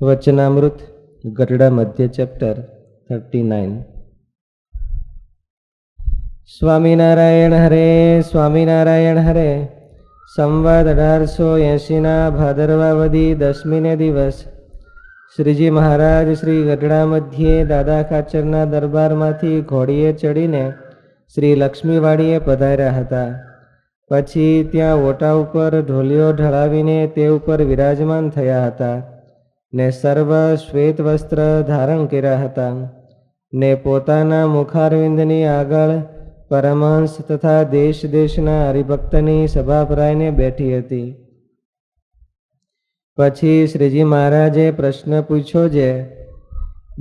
Vachanamrut, Gadhada Madhya chapter thirty nine Swaminarayan હરે સ્વામિનારાયણ હરે, સંવાદ અઢારસો એંશીના ભાદરવાવધી દસમીને દિવસ. શ્રીજી મહારાજ શ્રી ગઢડા મધ્યે દાદા ખાચરના દરબારમાંથી ઘોડીએ ચડીને શ્રી લક્ષ્મીવાડીએ પધાર્યા હતા. પછી ત્યાં ઓટા ઉપર ઢોલિયો ઢળાવીને તે ઉપર વિરાજમાન થયા હતા ને સર્વ શ્વેત વસ્ત્ર ધારણ કર્યા હતા ને પોતાના મુખારવિંદની આગળ પરમહંસ તથા દેશ દેશના હરિભક્તની સભાપરાયને બેઠી હતી. પછી શ્રીજી મહારાજે પ્રશ્ન પૂછ્યો જે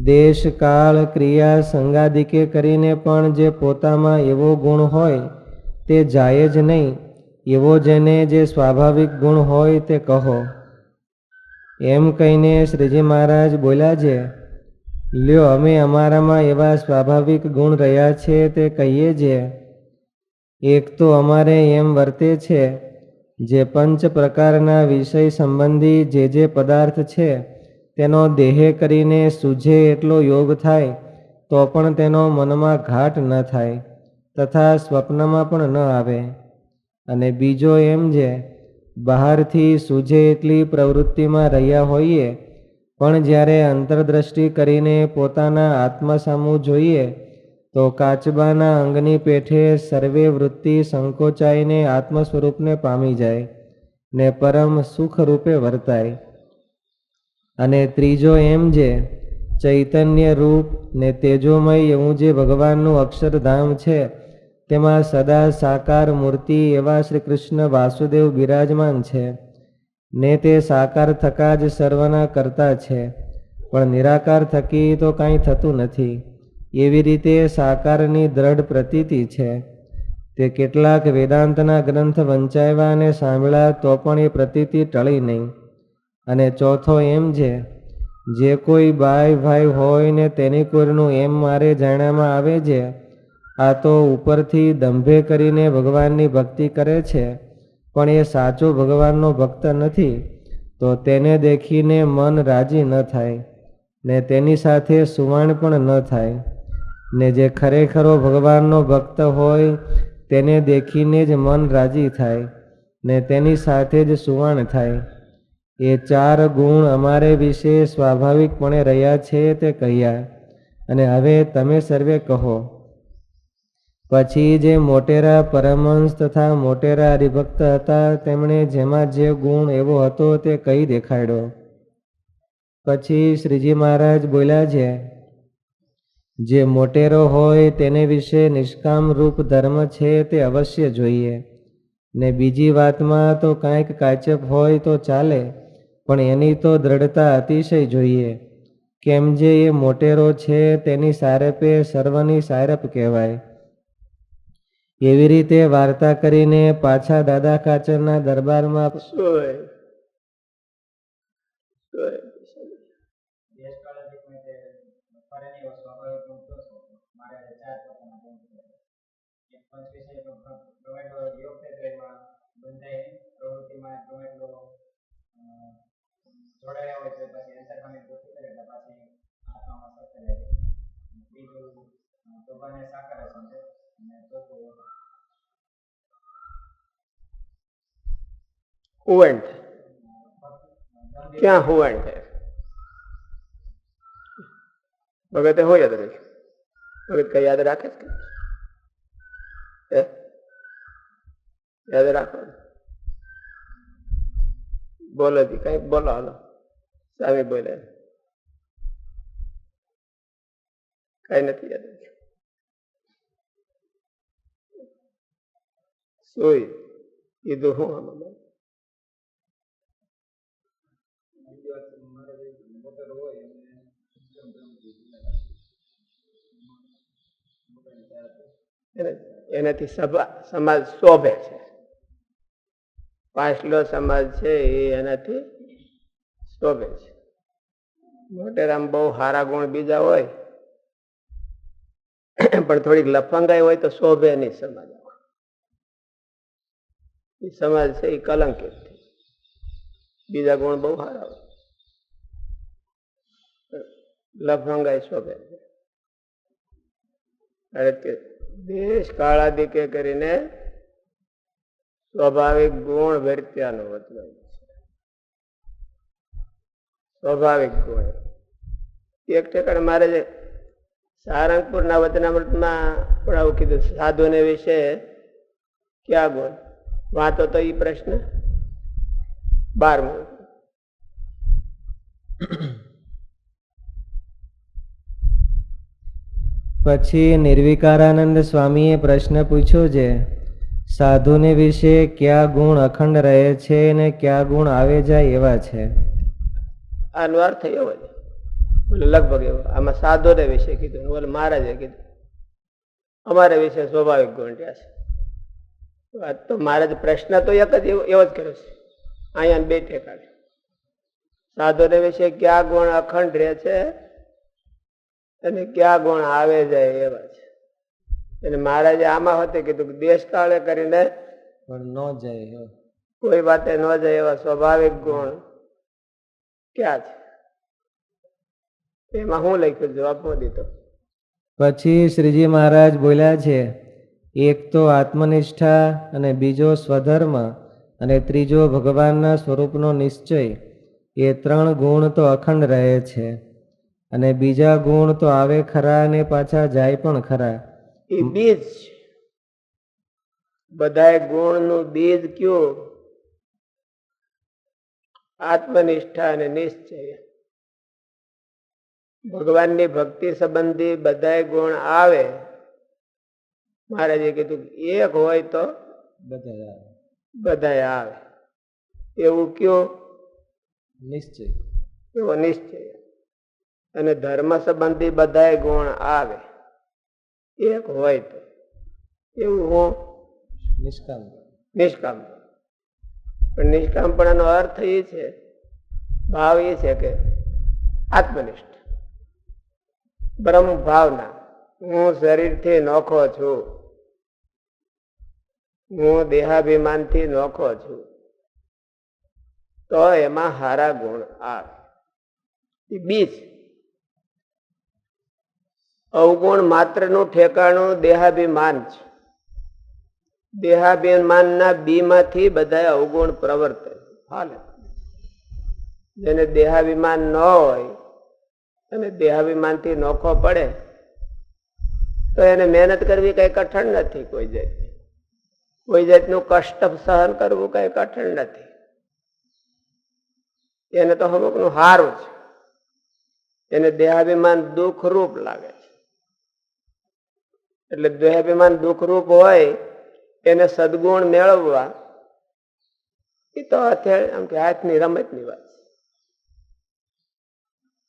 દેશ કાળ ક્રિયા સંગાદિકે કરીને પણ જે પોતામાં એવો ગુણ હોય તે જાય જ નહીં. એવો જેને જે સ્વાભાવિક ગુણ હોય તે કહો. એમ કહીને શ્રીજી મહારાજ બોલ્યા છે, લ્યો, અમે અમારામાં એવા સ્વાભાવિક ગુણ રહ્યા છે તે કહીએ છીએ એક તો અમારે એમ વર્તે છે, જે પંચ પ્રકારના વિષય સંબંધી જે જે પદાર્થ છે, તેનો દેહે કરીને સૂઝે એટલો યોગ થાય, તો પણ તેનો મનમાં ઘાટ ન થાય. તથા સ્વપ્નમાં પણ ન આવે. અને બીજો એમ જે બહારથી સૂઝે એટલી પ્રવૃત્તિમાં રહ્યા હોઈએ, પણ જ્યારે અંતરદ્રષ્ટિ કરીને પોતાના આત્મા સામું જોઈએ, તો કાચબાના અંગની પેઠે સર્વે વૃત્તિ સંકોચાઈને આત્મ સ્વરૂપને પામી જાય, ને પરમ સુખ રૂપે વર્તાય. અને ત્રીજો એમ જે ચૈતન્ય રૂપ ને તેજોમય એવું જે ભગવાનનું અક્ષરધામ છે તેમાં સદા સાકાર મૂર્તિ એવા શ્રી કૃષ્ણ વાસુદેવ બિરાજમાન છે. ને તે સાકાર થકા જ સર્વના કરતા છે. પણ નિરાકાર થકી તો કાંઈ થતું નથી. એવી રીતે સાકારની દ્રઢ પ્રતીતિ છે. તે કેટલાક વેદાંતના ગ્રંથ વંચાવ્યા અને સાંભળ્યા તો પણ એ પ્રતીતિ ટળી નહીં. અને ચોથો એમ છે, જે કોઈ બાય ભાઈ હોય ને તેની કોઈનું એમ મારે જાણ્યામાં આવે છે આ તો ઉપરથી દંભે કરીને ભગવાનની ભક્તિ કરે છે, પણ એ સાચો ભગવાનનો ભક્ત નથી, તો તેને દેખીને મન રાજી ન થાય, ને તેની સાથે સુવાણ પણ ન થાય, ને જે ખરેખરો ભગવાનનો ભક્ત હોય, તેને દેખીને જ મન રાજી થાય, ને તેની સાથે જ સુવાણ થાય. એ ચાર ગુણ અમારે વિશે સ્વાભાવિકપણે રહ્યા છે તે કહ્યા, અને હવે તમે સર્વે કહો. પછી જે મોટેરા પરમહંસ તથા મોટેરા હરિભક્ત હતા, તેમણે જેમાં જે ગુણ એવો હતો તે કહી દેખાડ્યો? પછી શ્રીજી મહારાજ બોલ્યા છે, જે મોટેરો હોય તેને વિશે નિષ્કામ રૂપ ધર્મ છે તે અવશ્ય જોઈએ. ને બીજી વાતમાં તો કાંઈક કાચપ હોય તો ચાલે, પણ એની તો દ્રઢતા અતિશય જોઈએ. કેમ જે એ મોટેરો છે તેની સારપે સર્વની સારપ કહેવાય. એવી રીતે વાર્તા કરીને પાછા દાદા કાચરના દરબારમાં જોડાયા હોય છે પછી અંતરખામી વૃત્તિ કરે એટલે પાછી આત્મામાં સત્ય જાય બીજું ચોપાને સાકાર સમજે અને અને ચોથું થાય ક્યાં હુવન છે ભગતે હોય યાદ રાખ્યું ભગત કઈ યાદ રાખે છે હે? યાદ રાખો બોલો જી કઈ બોલો હાલો સ્વામી બોલે કઈ નથી યાદ રાખ્યું સોય કીધું હું આમાં એનાથી સમાજ શોભે છે. પાછલો સમાજ છે એ એનાથી શોભે છે. મોટેરામ બહુ સારા ગુણ બીજા હોય, પણ થોડીક લફંગાઈ હોય તો શોભે નહીં સમાજ. એ સમાજ છે એ કલંકિત બીજા ગુણ બહુ સારા હોય. લફંગાઈ શોભે અરે કે દેશ કાળાદિકે કરીને સ્વાભાવિક ગુણ વર્ત્યાનો મતલબ સ્વાભાવિક ગુણ. એક ઠેકાણે મારે સારંગપુરના વચનામૃતમાં પણ આવું કીધું સાધુને વિશે ક્યાં ગુણ? વાંચો તો એ પ્રશ્ન. બારમું. પછી નિર્વિકારાનંદ સ્વામીએ પ્રશ્ન પૂછ્યો છે, સાધુને વિશે કયા ગુણ અખંડ રહે છે ને કયા ગુણ આવે જાય એવા છે? આનો થયો હોય બોલે, લગભગ એવો. આમાં સાધુને વિશે કીધું બોલે, મહારાજે કીધું. અમારા વિશે સ્વાભાવિક ગુણ રહ્યા છે. વાત તો મહારાજ પ્રશ્ન તો એક જ એવો જ કર્યો છે. અહીંયા બે ઠેકાણે સાધુને વિશે કયા ગુણ અખંડ રહે છે? અને કયા ગુણ આવે જાય એવા છે. અને મહારાજે આમાં હોતે કીધું કે દેશ કાળે કરીને પણ ન જાય કોઈ વાતે ન જાય એવા સ્વાભાવિક ગુણ ક્યાં છે? એમાં હું લખ્યું જવાબ દીધો. પછી શ્રીજી મહારાજ બોલ્યા છે એક તો આત્મનિષ્ઠા અને બીજો સ્વધર્મ અને ત્રીજો ભગવાનના સ્વરૂપનો નિશ્ચય. એ ત્રણ ગુણ તો અખંડ રહે છે. અને બીજા ગુણ તો આવે ખરા અને પાછા જાય પણ ખરા. એ બીજ બધાય ગુણનું બીજ કયો? આત્મનિષ્ઠા અને નિશ્ચય. ભગવાનની ભક્તિ સંબંધી બધાય ગુણ આવે. મહારાજે કીધું એક હોય તો બધા બધાય આવે. એવું કયો? નિશ્ચય. એવો નિશ્ચય. અને ધર્મ સંબંધી બધાય ગુણ આવે. એક હોય તો. એવું હું. નિષ્કામ. નિષ્કામ. પણ નિષ્કામપણાનો અર્થ એ છે ભાવ એ છે કે આત્મનિષ્ઠ. બ્રહ્મ ભાવના. હું શરીરથી નોખો છું. હું દેહાભિમાનથી નોખો છું. તો એમાં હારા ગુણ આવે. બીજ. અવગુણ માત્રનું ઠેકાણું દેહાભિમાન છે. દેહાભિમાનના બી માંથી બધા અવગુણ પ્રવર્તે. હાલે. જેને દેહાભિમાન ન હોય અને દેહાભિમાનથી નોખો પડે, તો એને મહેનત કરવી કઈ કઠણ નથી કોઈ જાતની. કોઈ જાતનું કષ્ટ સહન કરવું કઈ કઠણ નથી. એને તો અમુકનું હારું છે. એને દેહાભિમાન દુઃખરૂપ લાગે. છે એટલે દેહાભિમાન દુઃખરૂપ હોય એને સદગુણ મેળવવા એ તો અત્યારે આમ કે હાથની રમતની વાત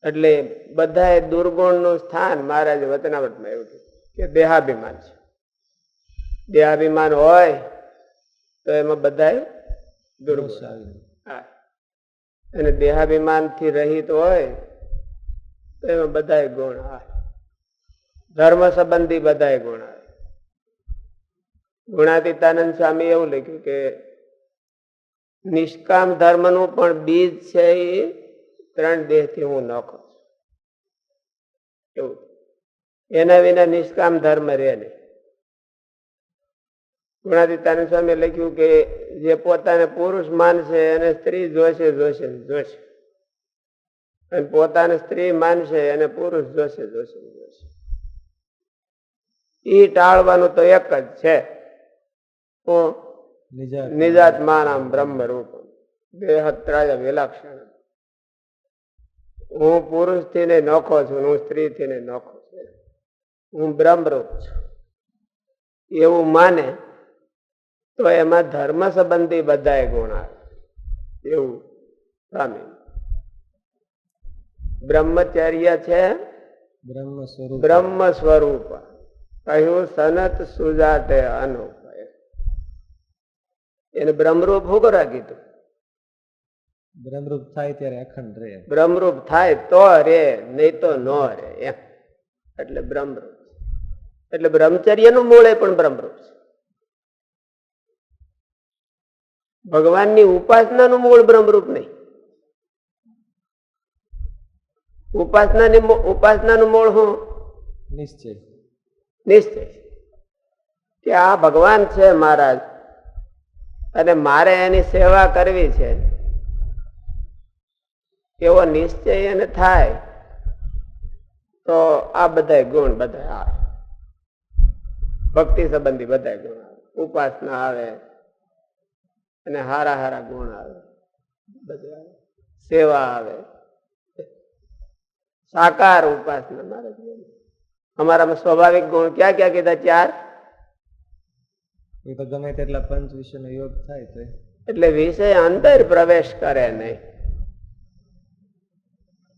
એટલે બધાએ દુર્ગુણનું સ્થાન મહારાજ વતનાવટમાં એવું કે દેહાભિમાન છે. દેહાભિમાન હોય તો એમાં બધાએ દુર્ગુણ. હા. અને દેહાભિમાનથી રહિત હોય તો એમાં બધાય ગુણ. આવે ધર્મ સંબંધી બધાય ગુણા ગુણાતીતાનંદ સ્વામી એવું લખ્યું કે, નિષ્કામ ધર્મનું પણ બીજ છે એ ત્રણ દેહથી હું નોખો એવું. એના વિના નિષ્કામ ધર્મ રહે નહીં. ગુણાતીતાનંદ સ્વામી લખ્યું કે, જે પોતાને પુરુષ માનશે, એને સ્ત્રી જોશે જોશે જોશે. અને પોતાને સ્ત્રી માનશે, એને પુરુષ જોશે જોશે જોશે. ઈ ટાળવાનું તો એક જ છે. હું નિજાત્માનામ બ્રહ્મ રૂપ દેહત્રાય વિલક્ષણ. હું પુરુષથી ને નોખો છું હું સ્ત્રી થી ને નોખો છું. હું બ્રહ્મરૂપ છું. એવું માને તો એમાં ધર્મ સંબંધી બધા ગુણ આવે. એવું સ્વામી બ્રહ્મચર્ય છે બ્રહ્મ સ્વરૂપ કહ્યું સનત સુજાતે અનુપ એને બ્રહ્મરૂપ કરવા કીધું? બ્રહ્મરૂપ થાય ત્યારે અખંડ રે બ્રહ્મરૂપ થાય તો રે નહીં તો ન રે એમ. એટલે બ્રહ્મરૂપ એટલે બ્રહ્મચર્યનું મૂળ પણ બ્રહ્મરૂપ છે. ભગવાનની ઉપાસનાનું મૂળ બ્રહ્મરૂપ નહીં. ઉપાસનાની ઉપાસનાનું મૂળ હું? નિશ્ચય. નિશ્ચય કે આ ભગવાન છે મહારાજ. અને મારે એની સેવા કરવી છે. એવો નિશ્ચય એને થાય, તો આ બધા ગુણ બધા આવે. ભક્તિ સંબંધી બધા ગુણ આવે. ઉપાસના આવે, અને હારા હારા ગુણ આવે. બધા સેવા આવે. સાકાર ઉપાસના મારે અમારામાં સ્વાભાવિક ગુણ ક્યાં ક્યાં કીધા? ચાર. એ તો ગમે તેટલા પંચ વિષયનો યોગ થાય તો એટલે વિષય અંદર પ્રવેશ કરે નહીં.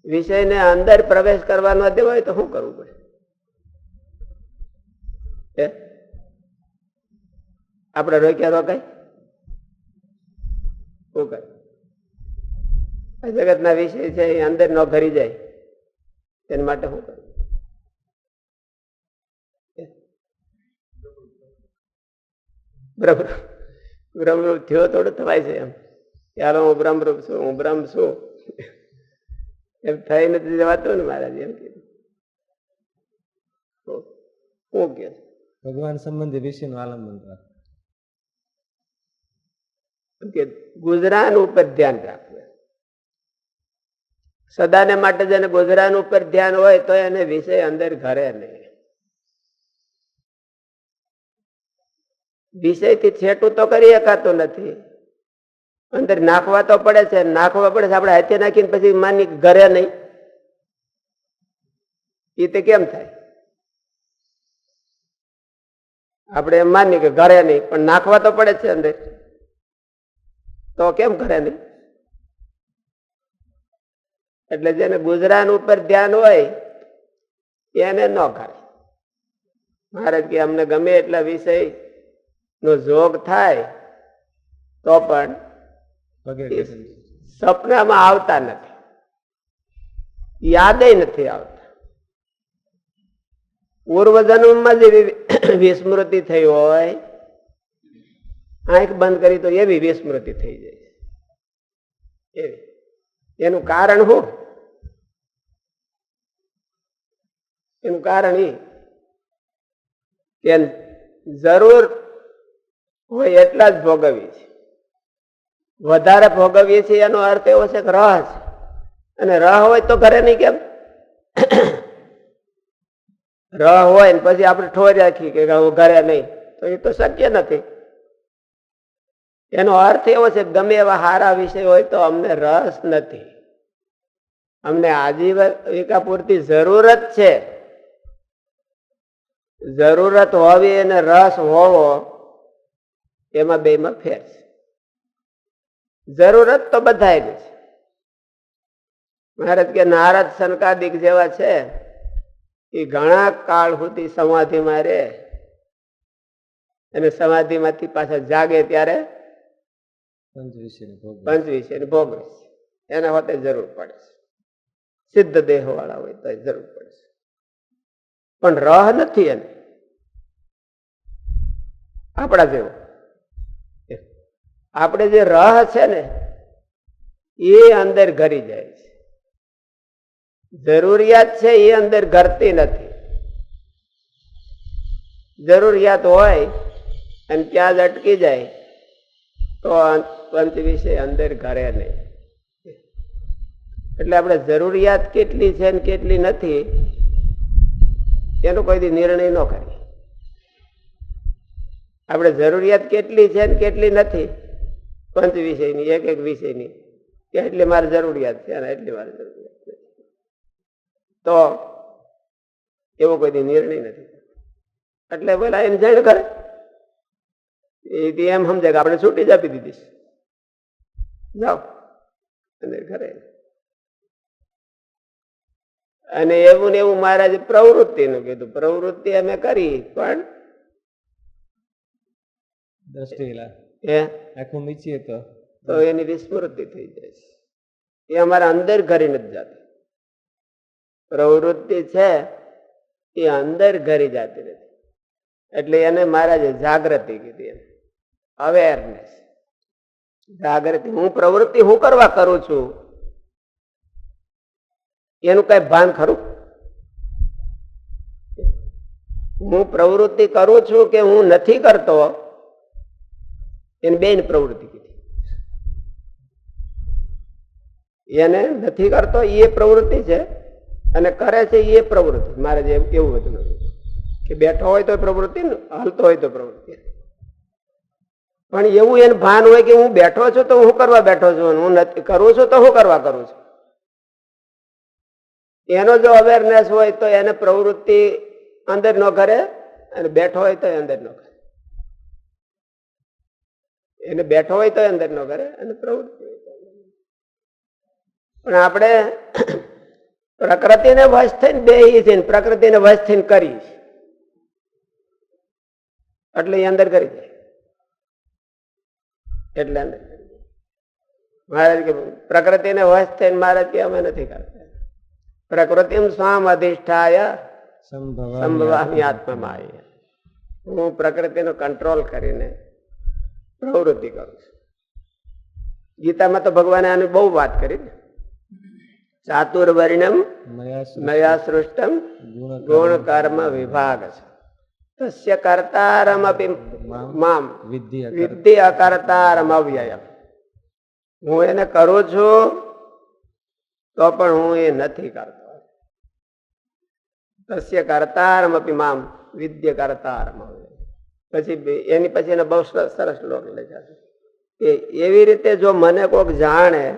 વિષયને અંદર પ્રવેશ કરવા ન દેવાય હોય તો શું કરવું પડે? આપણે રોક્યા રોકાય શું કરે જગતના વિષય છે એ અંદર ન ઘરી જાય. તેના માટે શું કરવું? બ્રહ્મરૂપ થયો થોડું થવાય છે એમ. ચાલો હું બ્રહ્મરૂપ છું હું બ્રહ્મ છું. એમ થઈ નથી જવાતું ને મહારાજ એમ કીધું ઓકે કે ભગવાન સંબંધી વિશેનું આલંબન કે ગુજરાન ઉપર ધ્યાન રાખવું. સદાને માટે જેને ગુજરાન ઉપર ધ્યાન હોય તો એને વિષય અંદર ઘરે નહીં. વિષયથી છેટું તો કરી શકાતું નથી. અંદર નાખવા તો પડે છે, નાખવા પડે છે, આપણે હાથે નાખીને પછી માની ઘરે નહીં. એ તે કેમ થાય? આપણે એમ માની કે ઘરે નહીં, પણ નાખવા તો પડે છે અંદર. તો કેમ ઘરે નહીં? એટલે જેને ગુજરાન ઉપર ધ્યાન હોય, એને ન કરે મહારાજ કે અમને ગમે એટલા વિષય નો જોગ થાય તો પણ સપનામાં આવતા નથી. યાદે નથી આવતા. પૂર્વજન્મમાં જે વિસ્મૃતિ થઈ હોય આંખ બંધ કરી તો એવી વિસ્મૃતિ થઈ જાય એવી એનું કારણ શું? એનું કારણ એ કે જરૂર હોય એટલા જ ભોગવીએ છીએ. વધારે ભોગવીએ છીએ એનો અર્થ એવો છે કે રહ છે. અને રહ હોય તો ઘરે નહીં કેમ? રહ હોય ને પછી આપણે ઠોરી રાખીએ કે ઘરે નહીં. તો એ તો શક્ય નથી. એનો અર્થ એવો છે ગમે એવા હારા વિષય હોય તો અમને રસ નથી. અમને આજીવિકા પૂરતી જરૂરત છે. જરૂરત હોવી અને રસ હોવો એમાં બેમાં ફેર છે. જરૂરત તો બધાય છે મહારાજ કે નારદ સનકાદિક જેવા છે એ ઘણા કાળ સુધી સમાધિમાં રહે અને સમાધિમાંથી પાછા જાગે ત્યારે પંચવીસે વિષયનો ભોગ પંચ વિશે ભોગવે છે. એના હોતે જરૂર પડે છે. સિદ્ધ દેહ વાળા હોય તો જરૂર પડે છે. પણ રહ નથી એને. આપણા જેવો. આપણે જે રહ છે ને, એ અંદર ઘરી જાય છે. જરૂરિયાત છે એ અંદર ઘરતી નથી. જરૂરિયાત હોય અને ત્યાં જ અટકી જાય, તો પંચ વિશે અંદર ઘરે નહીં. એટલે આપણે જરૂરિયાત કેટલી છે ને કેટલી નથી, એનો કોઈ નિર્ણય ન કરીએ. આપણે જરૂરિયાત કેટલી છે ને કેટલી નથી પંચ વિષયની, એક એક વિષયની. કે એટલી મારે જરૂરિયાત છે અને એટલી મારે જરૂરિયાત તો એવો કોઈ નિર્ણય નથી. એટલે પેલા એમ જાણ કરે. એમ સમજે કે આપણે છૂટી જ આપી દીધી જાઓ. અને ઘરે. અને એવું ને એવું મહારાજે પ્રવૃત્તિનું કીધું. પ્રવૃત્તિ અમે કરી, પણ દ્રષ્ટિ એ આખું મીચીએ તો તો એની વિસ્મૃતિ થઈ જાય છે. એ અમારા અંદર ઘરી નથી જતી. પ્રવૃત્તિ છે એ અંદર ઘરી જતી નથી. એટલે એને મહારાજે જાગૃતિ કીધી એમ. અવેરનેસ જાગૃતિ. હું પ્રવૃત્તિ હું કરવા કરું છું? એનું કઈ ભાન ખરું? હું પ્રવૃત્તિ કરું છું કે હું નથી કરતો? એની બેન પ્રવૃત્તિ કીધી. એને નથી કરતો એ પ્રવૃત્તિ છે, અને કરે છે એ પ્રવૃત્તિ. મારે જે એવું બધું કે બેઠો હોય તો પ્રવૃત્તિ ને હાલતો હોય તો પ્રવૃત્તિ. પણ એવું એને ભાન હોય કે હું બેઠો છું તો હું કરવા બેઠો છું હું નથી કરું છું તો હું કરવા કરું છું. એનો જો અવેરનેસ હોય તો એને પ્રવૃત્તિ અંદર ન કરે, અને બેઠો હોય તો અંદર ન કરે. એને બેઠો હોય તો અંદર નો કરે અને પ્રવૃત્તિ. પણ આપણે પ્રકૃતિને વશ થઈને બે થઈને ને પ્રકૃતિને વશ થઈને કરી. એટલે એ અંદર કરી જાય એટલે અંદર મહારાજ કે પ્રકૃતિને વશ થઈને મહારાજ કે અમે નથી કરતા. પ્રકૃતિ સ્વામ અધિષ્ઠાય સંભવામી આત્મા. હું પ્રકૃતિનો કંટ્રોલ કરીને પ્રવૃત્તિ કરું છું. ગીતામાં તો ભગવાને આની બહુ વાત કરી ને. ચાતુર્વર્ણમ મયા સૃષ્ટમ ગુણ કર્મ વિભાગ છે. તસ્ય કર્તારમપી મામ વિદ્ધિ અકર્તારમ અવ્યયમ હું એને કરું છું તો પણ હું એ નથી કરતો. તસ્ય કર્તારમપી મામ વિદ્ય કર્તારમ અવ્યયમ પછી એની પછી એને બહુ સરસ સરસ શ્લોક લખ્યા છે. કે એવી રીતે જો મને કોક જાણે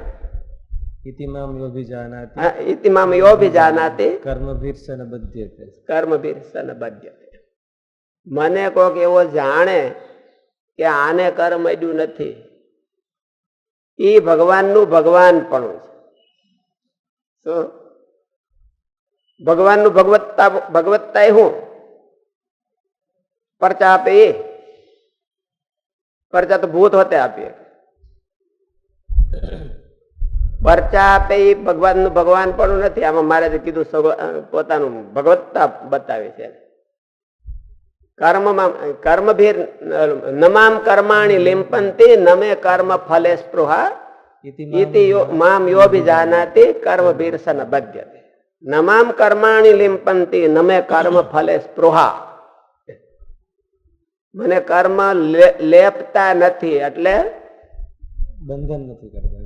ઇતિમામ યોભિજાનાતિ હા, ઇતિમામ યોભિજાનાતિ કર્મભીર્ષન બધ્યતે કર્મભીર સન બધ્યતે મને કોક એવો જાણે કે આને કર્મ અડ્યું નથી. એ ભગવાનનું ભગવાન પણ છે. શું? ભગવાનનું ભગવત્તા ભગવત્તા એ હું? પરચા આપે એ. પરચા તો ભૂત હોતે આપીએ પરચા આપે એ ભગવાનનું ભગવાન પણ નથી. આમાં મારે કીધું પોતાનું ભગવત્તા બતાવે છે. કર્મમાં કર્મભીર નમામ કર્માણી લિંપંતી નમે કર્મ ફલે સ્પૃહા. ઇતિ યો- મામ યોભિજાનાતિ કર્મભીર સન નમામ કર્માણી લિંપંતી નમે કર્મ ફલે સ્પૃહા. મને કર્મ લેપતા નથી એટલે બંધન નથી કરતા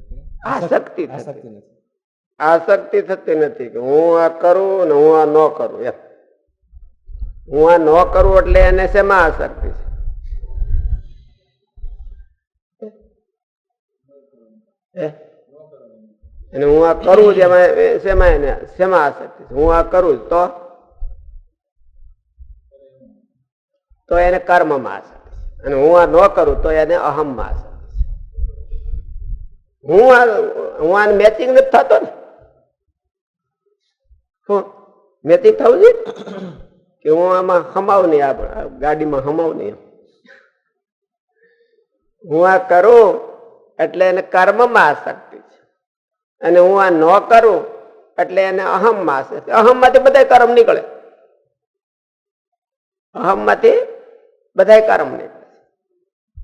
આસક્તિ આસક્તિ થતી. નથી. આસક્તિ થતી નથી કે હું આ કરું ને હું આ ન કરું એમ. હું આ ન કરું એટલે એને શેમાં આસક્તિ છે? અને હું આ કરું જ એમાં શેમાં એને શેમાં આસક્તિ છે? હું આ કરું જ તો? તો એને કર્મમાં આસક્તિ અને હું આ ન કરું તો એને અહમમાં આસક્તિ હું આ હું આને મેચિંગ નથી થતો ને. મેચિંગ થવું જોઈએ કે હું આમાં હમાવ નહીં, આ ગાડીમાં હમાવ નહીં હું આ કરું એટલે એને કર્મમાં આસક્તિ છે. અને હું આ ન કરું એટલે એને અહમમાં આસક્તિ અહમમાંથી બધા કર્મ નીકળે. અહમમાંથી બધા કર્મ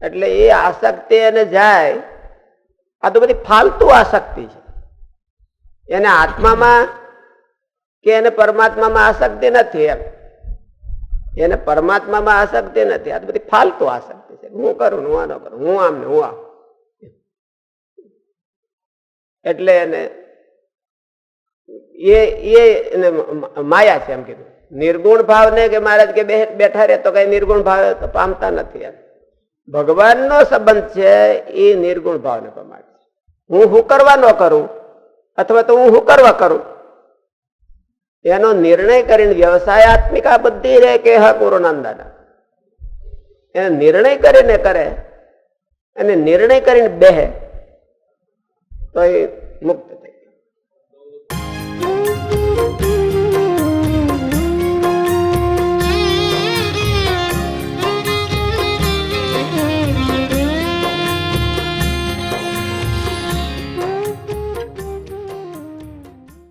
એટલે એ આસક્તિ એને જાય, આ તો બધી ફાલતુ આસક્તિ છે. એને આત્મામાં કે એને પરમાત્મામાં આસક્તિ નથી એમ. એને પરમાત્મામાં આસક્તિ નથી, આ તો બધી ફાલતુ આસક્તિ છે. હું કરું હું આ ન કરું, હું આમ ને હું આમ. એટલે એને, એ એને માયા છે એમ કીધું. નિર્ગુણ ભાવને કે મહારાજ કે બેઠા રહે તો કઈ નિર્ગુણ ભાવ તો પામતા નથી ભગવાનનો સંબંધ છે એ નિર્ગુણ ભાવને પ્રમાણે હું હું કરવા ન કરું અથવા તો હું હું કરવા કરું? એનો નિર્ણય કરીને વ્યવસાયાત્મિક આ બધી રે કે હા કોરોનાંદાના એને નિર્ણય કરીને કરે અને નિર્ણય કરીને બેહે, તો એ મુક્ત